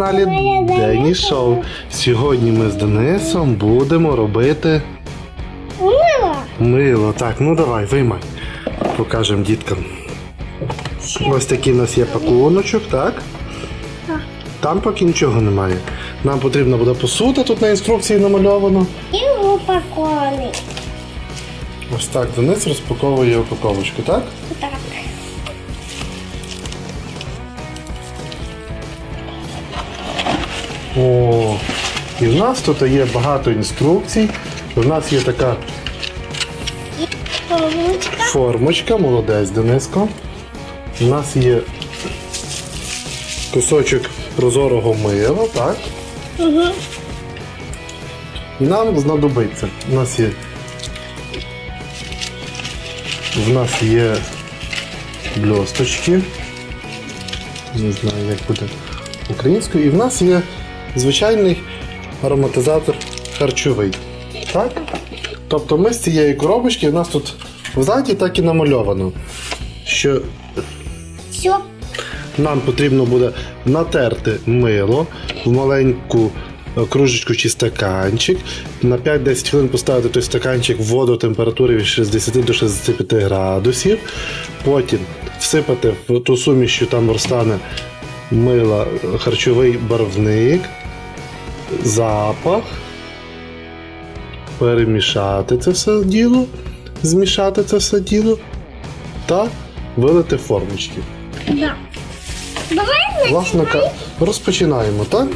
Каналі Дені Шоу. Сьогодні ми з Денисом будемо робити Мило. мило. Так, ну давай, виймай. Покажемо діткам. Ось такий у нас є пакуночок, так? Там поки нічого немає. Нам потрібна буде посуда, тут на інструкції намальовано. І упакований. Ось так Денис розпаковує упаковочку, так? Так. О, і в нас тут є багато інструкцій. У нас є така Помочка. формочка, молодець Дениско. У нас є кусочок прозорого мила, так? Угу. І нам знадобиться. У нас є. В нас є бльосточки. Не знаю, як буде українською. І в нас є звичайний ароматизатор харчовий. Так? Тобто ми з цієї коробочки, у нас тут взаді так і намальовано, що Все. нам потрібно буде натерти мило в маленьку е, кружечку чи стаканчик. На 5-10 хвилин поставити той стаканчик в воду температури від 60 до 65 градусів. Потім всипати в ту суміш, що там розтане мила е, харчовий барвник, запах, перемішати це все діло, змішати це все діло та вилити формочки. Да. Давай Власне, розпочинаємо, так?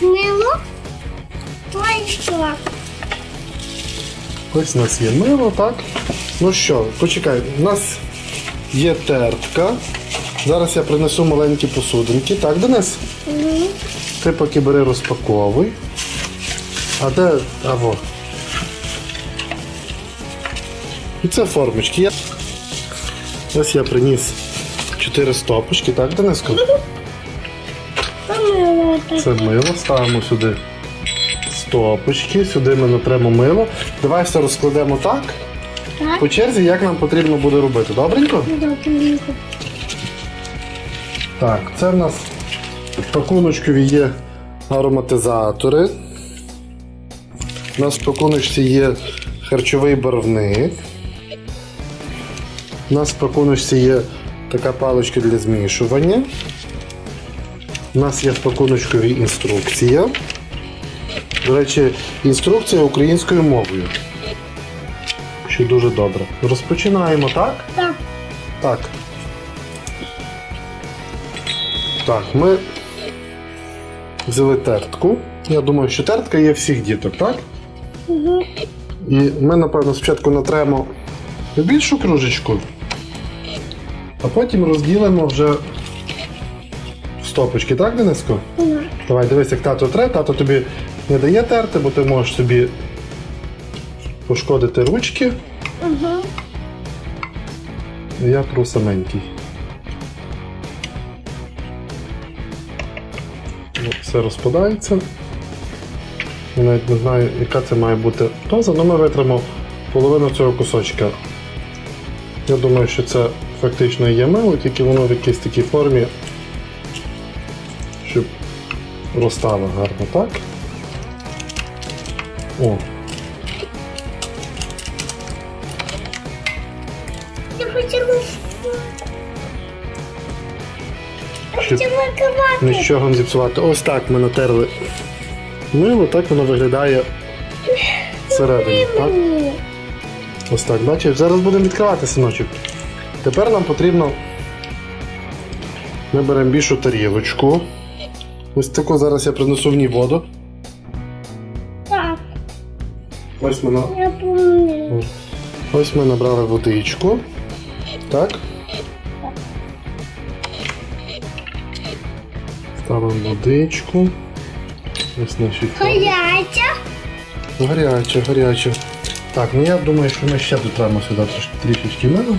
мило. Твоє що? Ось у нас є мило, так? Ну що, почекай, у нас є тертка. Зараз я принесу маленькі посудинки. Так, Денис? Угу. Ти поки бери розпаковуй. А де. А во. І це формочки. Ось я приніс 4 стопочки, так, Дениско? Мило. Це мило, ставимо сюди стопочки, сюди ми натремо мило. Давай все розкладемо так. Так. По черзі, як нам потрібно буде робити. Добренько? Добренько. Так, це в нас пакуночкові є ароматизатори. У нас в пакуночці є харчовий барвник. У нас в пакуночці є така паличка для змішування. У нас є в пакуночкові інструкція. До речі, інструкція українською мовою. Що дуже добре. Розпочинаємо, так? Так. Так. Так, ми взяли тертку. Я думаю, що тертка є всіх діток, так? Угу. І ми, напевно, спочатку натремо більшу кружечку, а потім розділимо вже в стопочки, так, Дениско? Так. Давай, дивись, як тато тре, тато тобі не дає терти, бо ти можеш собі пошкодити ручки. Угу. Я тру Все розпадається. Я навіть не знаю, яка це має бути доза, але ми витримо половину цього кусочка. Я думаю, що це фактично є мило, тільки воно в якійсь такій формі, щоб розтало гарно, так? О, Я хочу щоб нічого не зіпсувати. Ось так ми натерли мило, так воно виглядає всередині. Так? Ось так, бачиш, зараз будемо відкривати синочок. Тепер нам потрібно. Ми беремо більшу тарілочку. Ось таку зараз я принесу в ній воду. Так. Ось ми, на... Ось ми набрали водичку. Так. Ставимо водичку. Ось наші Гаряча. Гаряче, гаряче. Так, ну я думаю, що ми ще дотремо сюди трошки трішечки мила.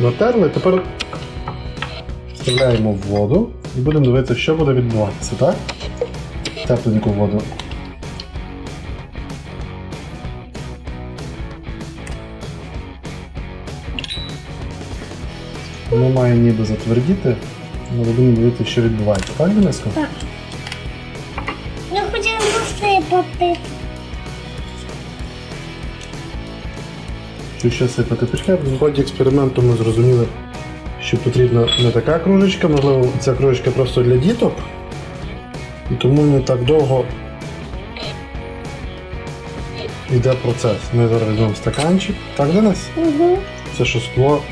Натерли, тепер вставляємо в воду і будемо дивитися, що буде відбуватися, так? Тепленьку воду. Воно має ніби затвердіти, але будемо дивитися, що відбувається. Так, Дениско? Так. Я хотіла посипати. Що ще сипати? Почекай, в ході експерименту ми зрозуміли, що потрібна не така кружечка, можливо, ця кружечка просто для діток. І тому не так довго йде процес. Ми зараз візьмемо стаканчик. Так, Денис? Угу. Це що. Скло.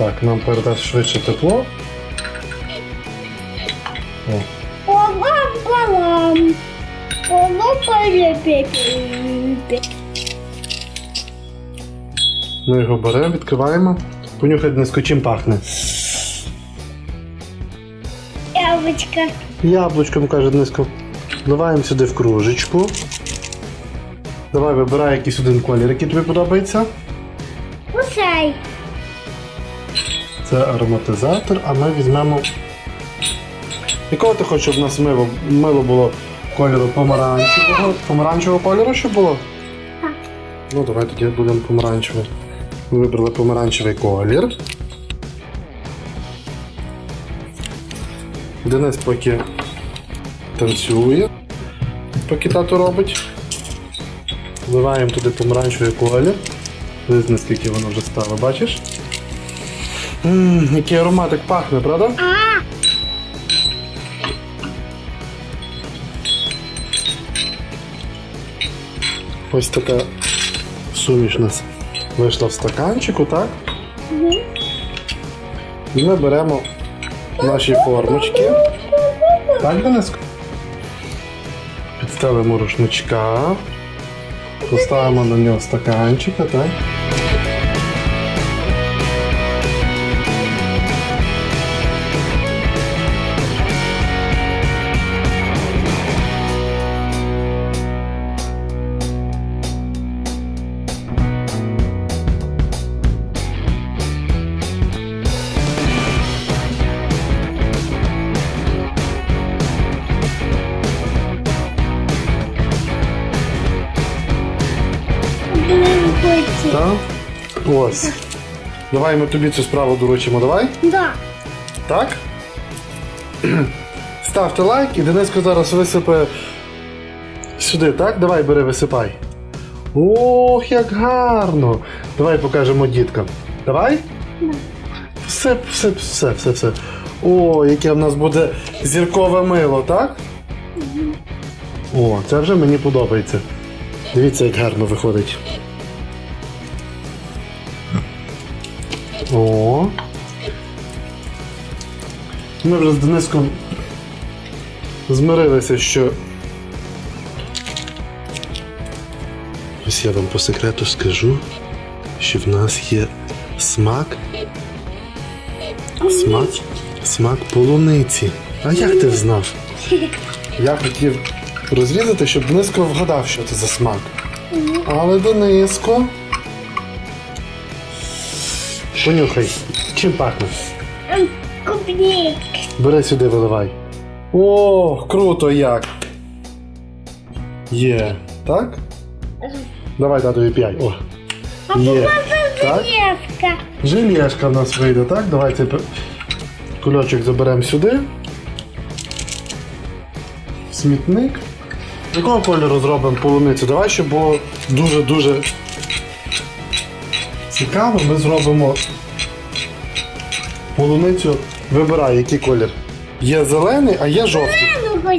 Так, нам передасть швидше тепло. О, Палам-палам. Ми його беремо, відкриваємо. Понюхай, Дениsko, чим пахне. Яблочко. Яблучком, каже Дниско. Вливаємо сюди в кружечку. Давай вибирай якийсь один колір, який тобі подобається. Кусай. Це ароматизатор, а ми візьмемо. Якого ти хочеш, щоб у нас мило, мило було кольору помаранчевого? Помаранчевого кольору, щоб було? Так. Ну, давай тоді будемо помаранчевий. Ми вибрали помаранчевий колір. Денис поки танцює, поки тато робить. Вливаємо туди помаранчевий колір. Дивись, наскільки воно вже стало, бачиш? Ммм, який ароматик пахне, правда? Ось така суміш у нас вийшла в стаканчику, так? І ми беремо наші формочки. Так, Дениско? Підставимо рушничка. Поставимо на нього стаканчика, так? Так? Ось. Давай ми тобі цю справу доручимо, давай? Да. Так? Ставте лайк і Дениско зараз висипе сюди, так? Давай бери, висипай. Ох, як гарно! Давай покажемо діткам. Давай? Да. Все, все, все, все, все. О, яке в нас буде зіркове мило, так? О, це вже мені подобається. Дивіться, як гарно виходить. Ми вже з Дениском змирилися, що. Ось я вам по секрету скажу, що в нас є смак. Смак. Смак полуниці. А як ти знав? Я хотів розрізати, щоб Дениско вгадав, що це за смак. Але Дениско. Понюхай, чим пахне? М, Бери сюди, виливай. О, круто як. Є. Так? Давай татові п'ять. О. Є. Так? Девка. Желешка в нас вийде, так? Давай цей кульочок заберемо сюди. Смітник. З якого кольору зробимо полуницю? Давай, щоб було дуже-дуже цікаво, ми зробимо полуницю. Вибирай, який колір. Є зелений, а є жовтий.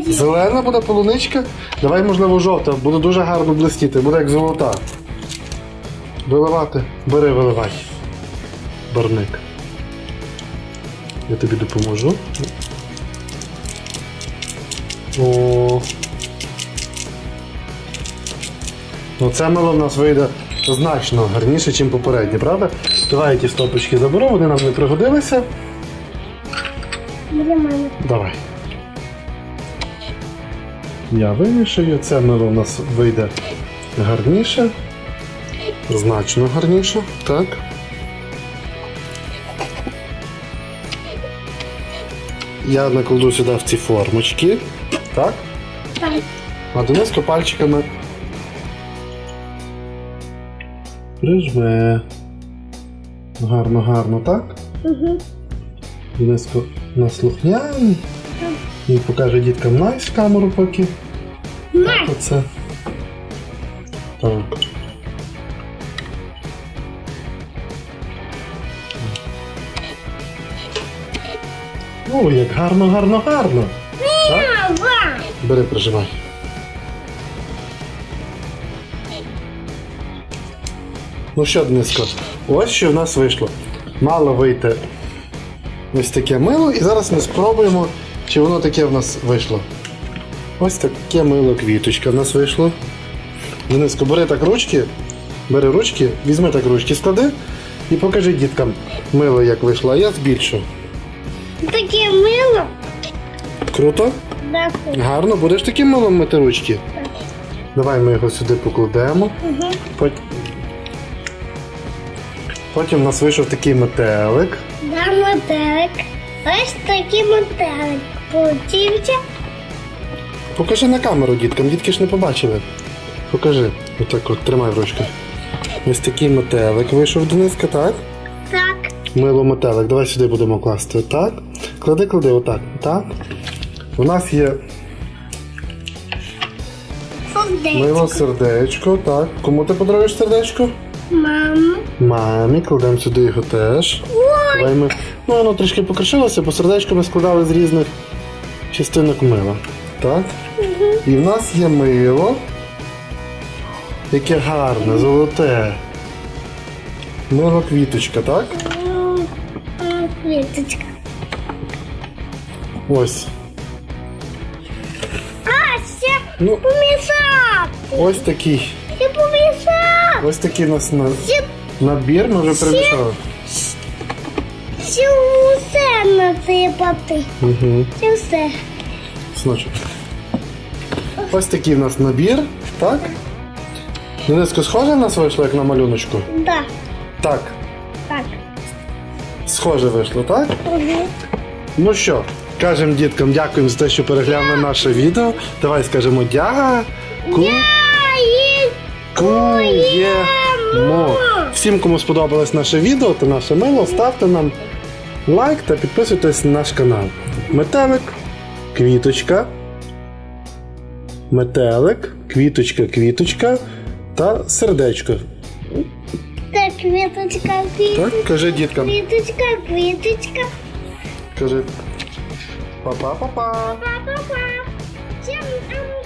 Зелена буде полуничка. Давай, можливо, жовта, буде дуже гарно блистіти, буде як золота. Виливати. Бери, виливай. Барник. Я тобі допоможу. О. Ну це мило в нас вийде значно гарніше, ніж попереднє, правда? Давай ті стопочки заберу, вони нам не пригодилися. Для мами. Давай. Я вимішаю, це мило в нас вийде гарніше. Значно гарніше. Так. Я накладу сюди в ці формочки. Так. Так. А Дениско пальчиками прижме. Гарно, гарно, так? Угу. Донецько на слухняний. Він покаже діткам найс камеру поки. Мать! Оце. Так. О, як гарно, гарно, гарно. Так? Бери, прижимай. Ну що, Дениско, ось що в нас вийшло. Мало вийти ось таке мило, і зараз ми спробуємо, чи воно таке в нас вийшло. Ось таке мило квіточка в нас вийшло. Дениско, бери так ручки, бери ручки, візьми так ручки, склади і покажи діткам мило, як вийшло, а я збільшу. Таке мило. Круто? Дякую. Гарно, будеш таким милом мити ручки? Давай ми його сюди покладемо. Угу. Потім у нас вийшов такий метелик. Да, мотелик. Ось такий мотелик. Получився. Покажи на камеру діткам, дітки ж не побачили. Покажи. Отак от, тримай в ручках. Ось такий метелик вийшов Дениска, так? Так. Мило метелик. Давай сюди будемо класти. Так. Клади, клади, отак. Так. У нас є Сердечко. мило Сердечко. Так. Кому ти подаруєш сердечко? Мама. Мамі, кладемо сюди його теж. Давай ми... Ну, воно трішки покришилося, бо сердечко ми складали з різних частинок мила. Так? І в нас є мило. Яке гарне, золоте. Мило квіточка, так? Квіточка. Ось. А, ще Ну, помішати. ось такий. Ще помішати. Ось такий у нас на... Ще, набір, ми вже перемішали. Ще усе насипати. Угу. Ще все. Синочок. Ось такий в нас набір, так? Дениско, схоже в нас вийшло, як на малюночку? Да. Так. Так. Схоже вийшло, так? Угу. Ну що, кажемо діткам дякуємо за те, що переглянули наше відео. Давай скажемо дяку. Куємо. Всім, кому сподобалось наше відео та наше мило, ставте нам лайк та підписуйтесь на наш канал. Метелик, квіточка. Метелик, квіточка, квіточка та сердечко. Так, квіточка, квіточка. Так, кажи діткам. Квіточка, квіточка. Кажи. Па-па-па-па. Па-па-па. Всім ам,